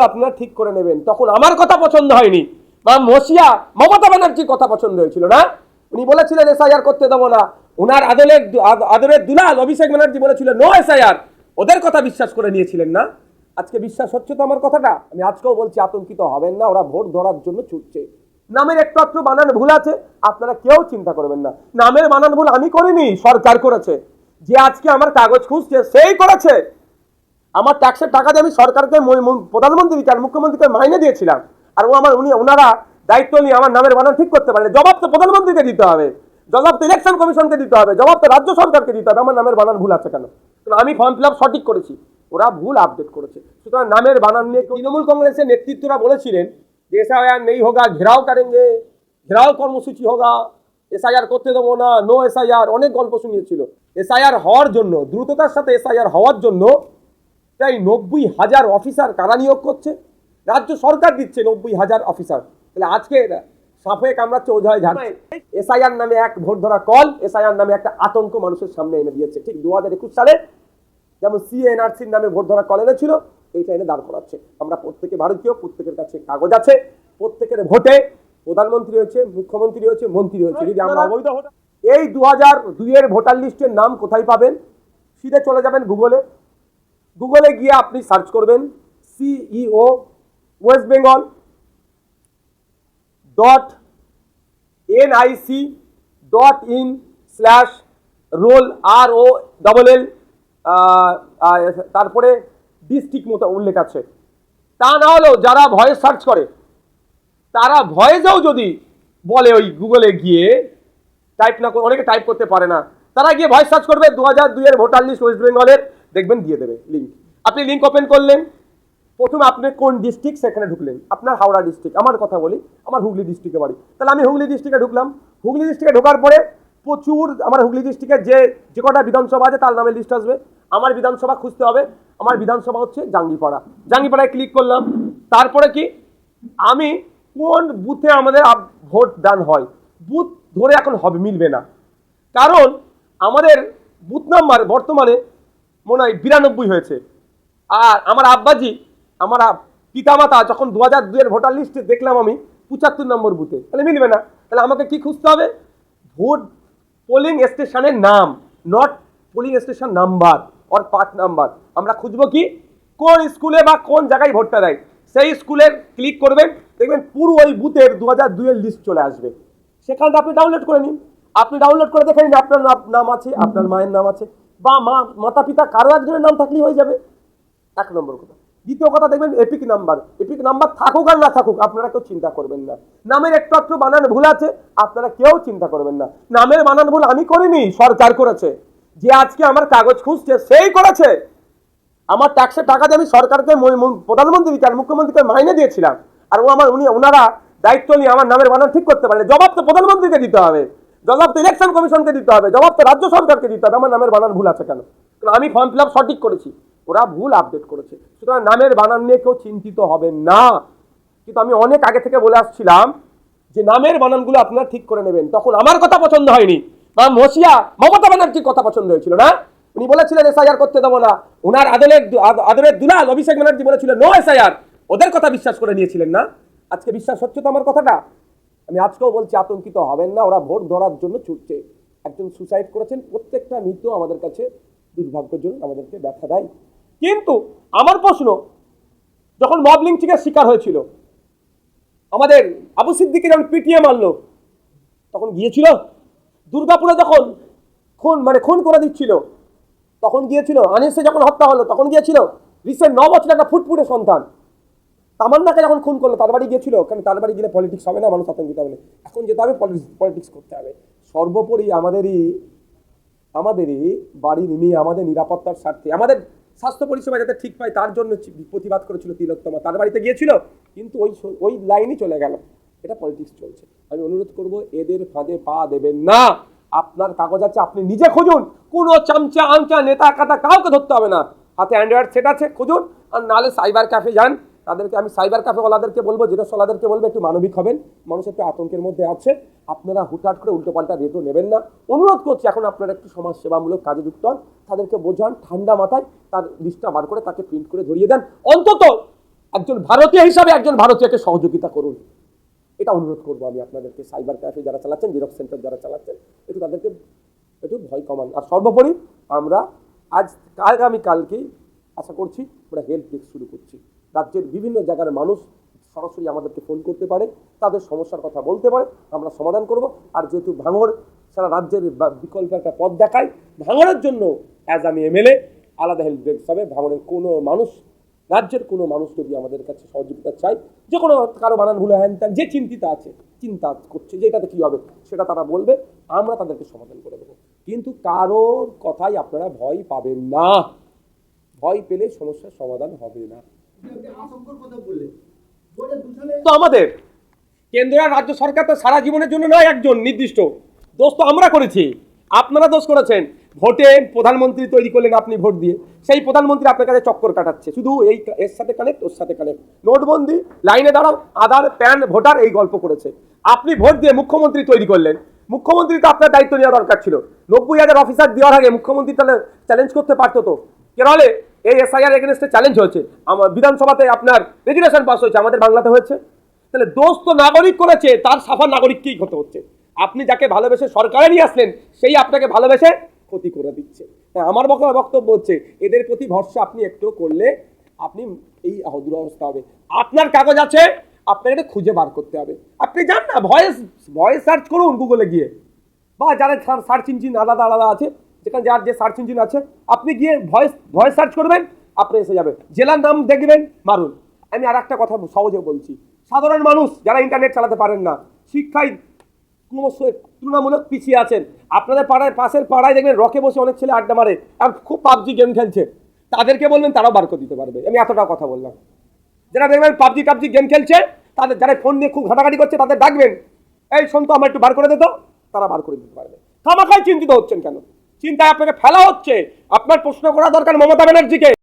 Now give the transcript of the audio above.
আপনারা ঠিক করে নেবেন। তখন আমার কথা পছন্দ হয়নি। বা মসিয়া, মমতা ব্যানার্জির কথা পছন্দ হয়েছিল না? উনি বলেছিলেন, এসআইআর করতে দেবো না। ওনার আদলের আদ- আদরের দুলাল অভিষেক ব্যানার্জি বলেছিল নো এসআইআর। ওদের কথা বিশ্বাস করে নিয়েছিলেন না? আজকে বিশ্বাস হচ্ছে তো আমার কথাটা? আমি আজকেও বলছি, আতঙ্কিত হবেন না, ওরা ভোট ধরার জন্য ছুটছে। নামের একটু একটু বানান ভুল আছে, আপনারা কেউ চিন্তা করবেন না। নামের বানান ভুল আমি করিনি, সরকার করেছে। যে আজকে আমার কাগজ খুঁজছে, সেই করেছে। আমার ট্যাক্সের টাকা দিয়ে আমি সরকারকে প্রধানমন্ত্রীকে আর মুখ্যমন্ত্রীকে মাইনে দিয়েছিলাম। আর ও আমার, উনি ওনারা দায়িত্ব নিয়ে আমার নামের বানান ঠিক করতে পারে জবাব তো প্রধানমন্ত্রীকে দিতে হবে। জবাব তো ইলেকশন কমিশনকে দিতে হবে। জবাব তো রাজ্য সরকারকে দিতে হবে। আমার নামের বানান ভুল আছে কেন? আমি ফর্ম ফিল সঠিক করেছি। ওরা ভুল আপডেট করেছে। সুতরাং নামের বানান নিয়ে তৃণমূল কংগ্রেসের নেতৃত্বরা বলেছিলেন যে এসআইআর নেই হোগা, ঘেরাও করেঙ্গে ঘেরাও কর্মসূচি হোগা। এসআইআর করতে দেবো না। নো এসআইআর অনেক গল্প শুনিয়েছিল। এসআইআর হওয়ার জন্য, দ্রুততার সাথে এসআইআর হওয়ার জন্য প্রায় নব্বই হাজার অফিসার কারা নিয়োগ করছে? রাজ্য সরকার দিচ্ছে নব্বই হাজার অফিসার। তাহলে আজকে সাপে কামড়াচ্ছে, ওঝায় ঝাড়ছে। এসআইআর নামে এক ভোট ধরা কল, এসআইআর নামে একটা আতঙ্ক মানুষের সামনে এনে দিয়েছে। ঠিক দু হাজার একুশ সালে যেমন সিএনআরসির নামে ভোট ধরা কল এনেছিল, এইটা এনে দাঁড় করাচ্ছে। আমরা প্রত্যেকে ভারতীয়, প্রত্যেকের কাছে কাগজ আছে। প্রত্যেকের ভোটে প্রধানমন্ত্রী হয়েছে, মুখ্যমন্ত্রী হয়েছে, মন্ত্রী হয়েছে। যদি আমরা অবৈধ এই দু হাজার দুইয়ের ভোটার লিস্টের নাম কোথায় পাবেন? সিধে চলে যাবেন গুগলে। গুগলে গিয়ে আপনি সার্চ করবেন CEO West Bengal dot NIC dot in slash roll R O double L তারপরে ডিস্ট্রিক্ট মতো উল্লেখ আছে। তা না হলেও যারা ভয়েস সার্চ করে, তারা ভয়েসেও যদি বলে ওই গুগলে গিয়ে টাইপ না অনেকে টাইপ করতে পারে না। তারা গিয়ে ভয়েস সার্চ করবে। দু হাজার দুইয়ের ভোটার লিস্ট ওয়েস্ট বেঙ্গলের দেখবেন, দিয়ে দেবে লিঙ্ক আপনি লিঙ্ক ওপেন করলেন, প্রথমে আপনি কোন ডিস্ট্রিক্ট সেখানে ঢুকলেন? আপনার হাওড়া ডিস্ট্রিক্ট আমার কথা বলি, আমার হুগলি ডিস্ট্রিক্টে বাড়ি। তাহলে আমি হুগলি ডিস্ট্রিক্টে ঢুকলাম। হুগলি ডিস্ট্রিক্টে ঢোকার পরে প্রচুর আমার হুগলি ডিস্ট্রিক্টের যে যে কটা বিধানসভা আছে তার নামে লিস্ট আসবে। আমার বিধানসভা খুঁজতে হবে। আমার বিধানসভা হচ্ছে জাঙ্গিপাড়া। জাঙ্গিপাড়ায় ক্লিক করলাম। তারপরে কি? আমি কোন বুথে আমাদের ভোট দান হয়? বুথ ধরে এখন হবে, মিলবে না। কারণ আমাদের বুথ নাম্বার বর্তমানে মনে হয় বিরানব্বই হয়েছে। আর আমার আব্বাজি, আমার পিতামাতা যখন দু হাজার দুয়ের ভোটার লিস্টে দেখলাম আমি, পঁচাত্তর নম্বর বুথে তাহলে মিলবে না। তাহলে আমাকে কি খুঁজতে হবে? ভোট পোলিং স্টেশনের নাম not polling station number or part number আমরা খুঁজবো কি? কোন স্কুলে বা কোন জায়গায় ভোটটা দেয়? সেই স্কুলের ক্লিক করবেন, দেখবেন পুরো ওই বুথের দু হাজার দুইয়ের লিস্ট চলে আসবে। সেখানটা আপনি ডাউনলোড করে নিন। আপনি ডাউনলোড করে দেখে নিন, আপনার নাম আছে, আপনার মায়ের নাম আছে। বা মা, মাতা, পিতা, কারও একজনের নাম থাকলেই হয়ে যাবে। এক নম্বর কথা। দ্বিতীয় কথা দেখবেন এপিক নাম্বার এপিক নাম্বার থাকুক আর না থাকুক, আপনারা কেউ চিন্তা করবেন না। নামের একটু একটু বানান, ভুল আছে, আপনারা কেউ চিন্তা করবেন না। নামের বানান ভুল আমি করিনি সরকার করেছে। যে আজকে আমার কাগজ খুঁজছে, সেই করেছে। আমার ট্যাক্সের টাকা দিয়ে আমি সরকারকে প্রধানমন্ত্রীকে আর মুখ্যমন্ত্রীকে মাইনে দিয়েছিলাম। আর ও আমার, উনি, ওনারা দায়িত্ব নিয়ে আমার নামের বানান ঠিক করতে পারে জবাব তো প্রধানমন্ত্রীকে দিতে হবে। জবাব তো ইলেকশন কমিশনকে দিতে হবে, জবাব তো রাজ্য সরকারকে দিতে হবে, আমার নামের বানান ভুল আছে কেন? কারণ আমি ফর্ম ফিল সঠিক করেছি, ওরা ভুল আপডেট করেছে। সুতরাং নামের বানান নিয়ে কেউ চিন্তিত হবে না। কিন্তু আমি অনেক আগে থেকে বলে আসছিলাম যে নামের বানানগুলো আপনারা ঠিক করে নেবেন। তখন আমার কথা পছন্দ হয়নি। বা মসিয়া মমতা ব্যানার্জির কথা পছন্দ হয়েছিল, না? উনি বলেছিলেন এসআইআর করতে দেবো না। ওনার আদলের আদ- আদরের দুলাল অভিষেক ব্যানার্জি বলেছিল নো এসআইআর ওদের কথা বিশ্বাস করে নিয়েছিলেন না? আজকে বিশ্বাস হচ্ছে তো আমার কথাটা? আমি আজকেও বলছি, আতঙ্কিত হবেন না, ওরা ভোট ধরার জন্য ছুটছে একজন সুসাইড করেছেন, প্রত্যেকটা মৃত্যু আমাদের কাছে দুর্ভাগ্যজনক, আমাদেরকে ব্যথা দেয়। কিন্তু আমার প্রশ্ন, যখন মব লিঞ্চিংয়ের শিকার হয়েছিল, আমাদের আবু সিদ্দিকে যখন পিটিএ মারলো, তখন গিয়েছিল? দুর্গাপুরে যখন খুন মানে খুন করে দিচ্ছিল, তখন গিয়েছিল? আনিসে যখন হত্যা হলো, তখন গিয়েছিল? রিসেন্ট ন বছর একটা ফুটফুটে সন্তান। তামান্নাকে যখন খুন করল, তার বাড়ি গিয়েছিল কারণ তার বাড়ি গেলে পলিটিক্স হবে না? মানুষ আতঙ্কিত হবে এখন যেতে হবে পলিটিক্স করতে হবে। সর্বোপরি আমাদেরই আমাদেরই বাড়ির মেয়ে, আমাদের নিরাপত্তার স্বার্থে, আমাদের স্বাস্থ্য পরিষেবা যাতে ঠিক পায়, তার জন্য প্রতিবাদ করেছিল তিলোত্তমা। তার বাড়িতে গিয়েছিল, কিন্তু ওই ওই লাইনই চলে গেল। এটা পলিটিক্স চলছে। আমি অনুরোধ করব, এদের ফাঁদে পা দেবেন না। আপনার কাগজ আছে, আপনি নিজে খুঁজুন। কোনো চামচা আমচা নেতা কাতা কাউকে ধরতে হবে না। হাতে অ্যান্ড্রয়েড সেট আছে, খুঁজুন। আর নাহলে সাইবার ক্যাফে যান। তাদেরকে আমি সাইবার ক্যাফে ওলাদেরকে বলব জেরক্স ওলাদেরকে বলব, একটু মানবিক হবেন। মানুষ একটু আতঙ্কের মধ্যে আছে। আপনারা হুটহাট করে উল্টোপাল্টা রেটও নেবেন না। অনুরোধ করছি, এখন আপনারা একটু সমাজসেবামূলক কাজে যুক্ত হন। তাদেরকে বোঝান, ঠান্ডা মাথায় তার লিস্টটা বার করে তাকে প্রিন্ট করে ধরিয়ে দেন। অন্তত একজন ভারতীয় হিসাবে একজন ভারতীয়কে সহযোগিতা করুন। এটা অনুরোধ করব আমি আপনাদেরকে। সাইবার ক্যাফে যারা চালাচ্ছেন জেরক্স সেন্টার যারা চালাচ্ছেন, একটু তাদেরকে একটু ভয় কমান। আর সর্বোপরি আমরা আজ আগামী কালকেই আশা করছি আমরা হেল্প ডেস্ক শুরু করছি। রাজ্যের বিভিন্ন জায়গার মানুষ সরাসরি আমাদেরকে ফোন করতে পারে, তাদের সমস্যার কথা বলতে পারে, আমরা সমাধান করব। আর যেহেতু ভাঙড় সারা রাজ্যের বিকল্প একটা পথ দেখায়, ভাঙড়ের জন্য অ্যাজ আমি এমএলএ আলাদা হেল্প ডেস্ক হবে। ভাঙড়ের কোনো মানুষ, রাজ্যের কোনো মানুষ যদি আমাদের কাছে সহযোগিতা চায় যে কোনো কারও বানান ভুলে হ্যান যে চিন্তিত আছে, চিন্তা করছে যে এটাতে কী হবে, সেটা তারা বলবে, আমরা তাদেরকে সমাধান করে দেবো। কিন্তু কারোর কথাই আপনারা ভয় পাবেন না। ভয় পেলে সমস্যার সমাধান হবে না। তো আমাদের কেন্দ্র আর রাজ্য সরকার তো সারা জীবনের জন্য নয় একজন নির্দিষ্ট। দোষ তো আমরা করেছি। আপনারা দোষ করেছেন। ভোটে প্রধানমন্ত্রী তৈরি করলেন আপনি ভোট দিয়ে। সেই প্রধানমন্ত্রী আপনার কাছে চক্কর কাটাচ্ছে। শুধু এই এর সাথে কানেক্ট ওর সাথে কানেক্ট নোটবন্দি, লাইনে দাঁড়াও, আধার, প্যান, ভোটার এই গল্প করেছে। আপনি ভোট দিয়ে মুখ্যমন্ত্রী তৈরি করলেন। মুখ্যমন্ত্রী তো আপনার দায়িত্ব নেওয়া দরকার ছিল। নব্বই হাজার অফিসার দেওয়ার আগে মুখ্যমন্ত্রী তাহলে চ্যালেঞ্জ করতে পারতো তো। কেরলে এই এসআইআর এগেনস্টে চ্যালেঞ্জ হয়েছে। আমার বিধানসভাতে আপনার রেজুলেশন পাস হয়েছে, আমাদের বাংলাতে হয়েছে। তাহলে দোষ তো নাগরিক করেছে, তার সাফা নাগরিককেই হতে হচ্ছে? আপনি যাকে ভালোবেসে সরকারে নিয়ে আসলেন, সেই আপনাকে ভালোবেসে ক্ষতি করে দিচ্ছে। আমার বক্তব্য বক্তব্য হচ্ছে, এদের প্রতি ভরসা আপনি একটু করলে আপনি এই দুরবস্থা হবে। আপনার কাগজ আছে, আপনাকে এটা খুঁজে বার করতে হবে। আপনি যান না ভয়েস ভয়েস সার্চ করুন গুগলে গিয়ে। বা যারা সার্চ ইঞ্জিন আলাদা আলাদা আছে যেখানে যার যে সার্চ ইঞ্জিন আছে, আপনি গিয়ে ভয়েস ভয়েস সার্চ করবেন, আপনি এসে যাবে জেলার নাম দেখবেন, মারুন। আমি আর একটা কথা সহজে বলছি। সাধারণ মানুষ যারা ইন্টারনেট চালাতে পারেন না, শিক্ষায় ক্রমশ তুলনামূলক পিছিয়ে আছেন। আপনাদের পাড়ায়, পাশের পাড়ায় দেখবেন রকে বসে অনেক ছেলে আড্ডা মারে, আর খুব পাবজি গেম খেলছে। তাদেরকে বলবেন, তারাও বার করে দিতে পারবে। আমি এতটা কথা বললাম। যারা দেখবেন পাবজি, টাবজি গেম খেলছে, তাদের যারা ফোন নিয়ে খুব ঘাটাঘাটি করছে, তাদের ডাকবেন, এই শোন তো আমার একটু বার করে দিত তারা বার করে দিতে পারবে। খামাখাই চিন্তিত হচ্ছেন কেন? চিন্তায় আপনাকে ফেলা হচ্ছে। আপনার প্রশ্ন করা দরকার মমতা ব্যানার্জিকে।